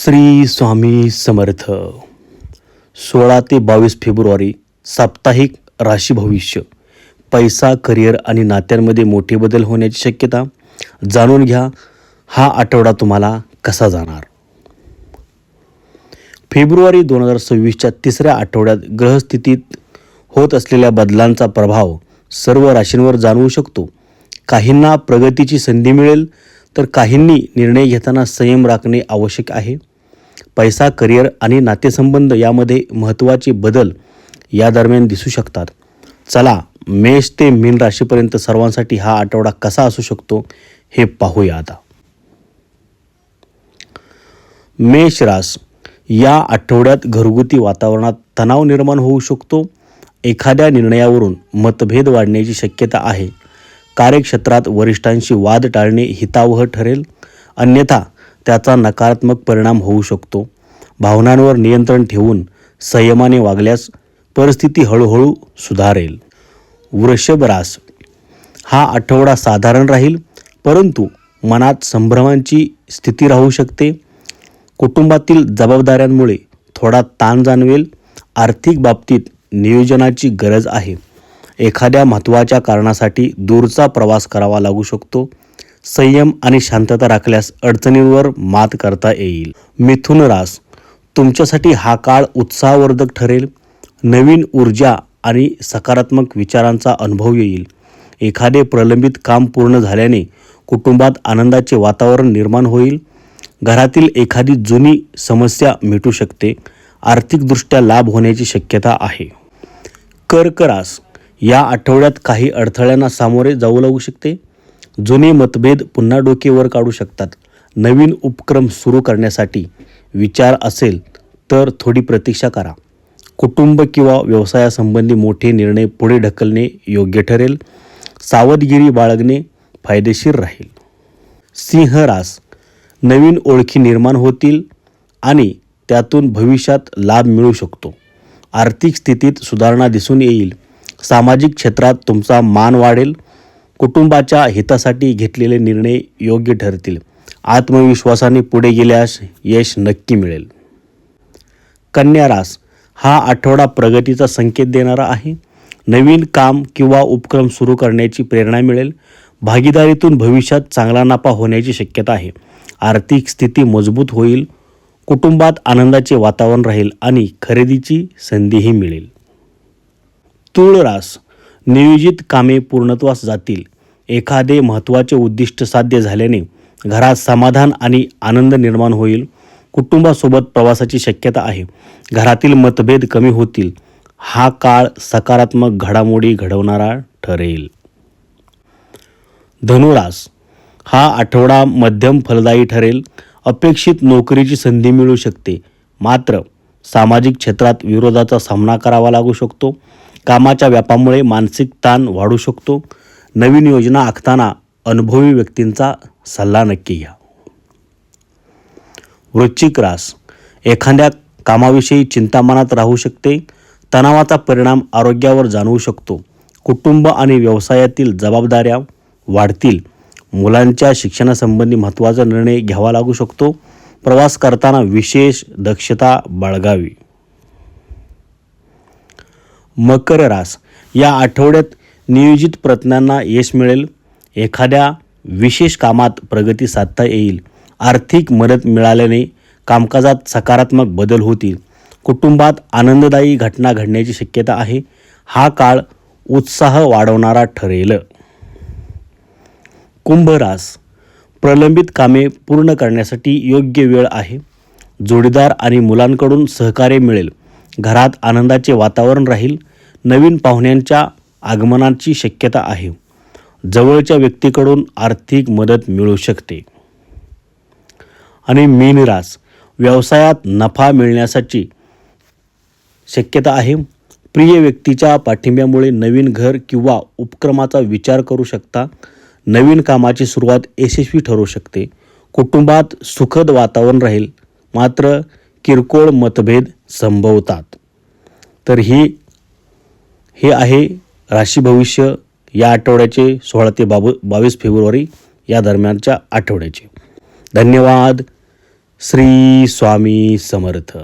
श्री स्वामी समर्थ. सोळा ते बावीस फेब्रुवारी साप्ताहिक राशी भविष्य. पैसा करिअर आणि नात्यांमध्ये मोठे बदल होण्याची शक्यता. जाणून घ्या हा आठवडा तुम्हाला कसा जाणार? फेब्रुवारी दोन हजार सव्वीसच्या तिसऱ्या आठवड्यात ग्रहस्थितीत होत असलेल्या बदलांचा प्रभाव सर्व राशींवर जाणवू शकतो. काहींना प्रगतीची संधी मिळेल तर काहींनी निर्णय घेताना संयम राखणे आवश्यक आहे. पैसा करिअर आणि नातेसंबंध यामध्ये महत्त्वाचे बदल या दरम्यान दिसू शकतात. चला मेष ते मीन राशीपर्यंत सर्वांसाठी हा आठवडा कसा असू शकतो हे पाहूया आता. मेष रास या आठवड्यात घरगुती वातावरणात तणाव निर्माण होऊ शकतो. एखाद्या निर्णयावरून मतभेद वाढण्याची शक्यता आहे. कार्यक्षेत्रात वरिष्ठांशी वाद टाळणे हितावह ठरेल. अन्यथा त्याचा नकारात्मक परिणाम होऊ शकतो. भावनांवर नियंत्रण ठेवून संयमाने वागल्यास परिस्थिती हळूहळू सुधारेल. वृषभ रास. हा आठवडा साधारण राहील परंतु मनात संभ्रमांची स्थिती राहू शकते. कुटुंबातील जबाबदाऱ्यांमुळे थोडा ताण जाणवेल आर्थिक बाबतीत नियोजनाची गरज आहे. एखाद्या महत्त्वाच्या कारणासाठी दूरचा प्रवास करावा लागू शकतो. संयम आणि शांतता राखल्यास अडचणींवर मात करता येईल. मिथुन रास तुमच्यासाठी हा काळ उत्साहवर्धक ठरेल. नवीन ऊर्जा आणि सकारात्मक विचारांचा अनुभव येईल. एखादे प्रलंबित काम पूर्ण झाल्याने कुटुंबात आनंदाचे वातावरण निर्माण होईल. घरातील एखादी जुनी समस्या मिटू शकते. आर्थिकदृष्ट्या लाभ होण्याची शक्यता आहे. कर्क रास या आठवड्यात काही अडथळ्यांना सामोरे जाऊ लागू शकते. जुने मतभेद पुन्हा डोकेवर काढू शकतात. नवीन उपक्रम सुरू करण्यासाठी विचार असेल तर थोडी प्रतीक्षा करा. कुटुंब किंवा व्यवसायासंबंधी मोठे निर्णय पुढे ढकलणे योग्य ठरेल. सावधगिरी बाळगणे फायदेशीर राहील. सिंह रास नवीन ओळखी निर्माण होतील आणि त्यातून भविष्यात लाभ मिळू शकतो. आर्थिक स्थितीत सुधारणा दिसून येईल. सामाजिक क्षेत्रात तुमचा मान वाढेल. कुटुंबाच्या हितासाठी घेतलेले निर्णय योग्य ठरतील. आत्मविश्वासाने पुढे गेल्यास यश नक्की मिळेल. कन्या रास हा आठवडा प्रगतीचा संकेत देणारा आहे. नवीन काम किंवा उपक्रम सुरू करण्याची प्रेरणा मिळेल. भागीदारीतून भविष्यात चांगला नफा होण्याची शक्यता आहे. आर्थिक स्थिती मजबूत होईल. कुटुंबात आनंदाचे वातावरण राहील आणि खरेदीची संधीही मिळेल. तुळ रास नियोजित कामे पूर्णत्वास जातील. एखादे महत्त्वाचे उद्दिष्ट साध्य झाल्याने घरात समाधान आणि आनंद निर्माण होईल. कुटुंबासोबत प्रवासाची शक्यता आहे. घरातील मतभेद कमी होतील. हा काळ सकारात्मक घडामोडी घडवणारा ठरेल. धनुरास हा आठवडा मध्यम फलदायी ठरेल. अपेक्षित नोकरीची संधी मिळू शकते. मात्र सामाजिक क्षेत्रात विरोधाचा सामना करावा लागू शकतो. कामाच्या व्यापामुळे मानसिक ताण वाढू शकतो. नवीन योजना आखताना अनुभवी व्यक्तींचा सल्ला नक्की घ्या. वृश्चिक रास. एखाद्या कामाविषयी चिंता मनात राहू शकते. तणावाचा परिणाम आरोग्यावर जाणवू शकतो. कुटुंब आणि व्यवसायातील जबाबदाऱ्या वाढतील. मुलांच्या शिक्षणासंबंधी महत्त्वाचा निर्णय घ्यावा लागू शकतो. प्रवास करताना विशेष दक्षता बाळगावी. मकर रास. या आठवड्यात नियोजित प्रयत्नांना यश मिळेल. एखाद्या विशेष कामात प्रगती साधता येईल. आर्थिक मदत मिळाल्याने कामकाजात सकारात्मक बदल होतील. कुटुंबात आनंददायी घटना घडण्याची शक्यता आहे. हा काळ उत्साह वाढवणारा ठरेल. कुंभ रास. प्रलंबित कामे पूर्ण करण्यासाठी योग्य वेळ आहे. जोडीदार आणि मुलांकडून सहकार्य मिळेल. घरात आनंदाचे वातावरण राहील. नवीन पाहुण्यांच्या आगमनाची शक्यता आहे. जवळच्या व्यक्तीकडून आर्थिक मदत मिळू शकते. आणि मीनरास व्यवसायात नफा मिळण्यासाठी शक्यता आहे. प्रिय व्यक्तीच्या पाठिंब्यामुळे नवीन घर किंवा उपक्रमाचा विचार करू शकता. नवीन कामाची सुरुवात यशस्वी ठरू शकते. कुटुंबात सुखद वातावरण राहील. मात्र किरकोळ मतभेद संभवतात. तर ही हे आहे राशी भविष्य या आठवड्याचे सोळा ते बाबू बावीस फेब्रुवारी या दरम्यानच्या आठवड्याचे. धन्यवाद. श्री स्वामी समर्थ.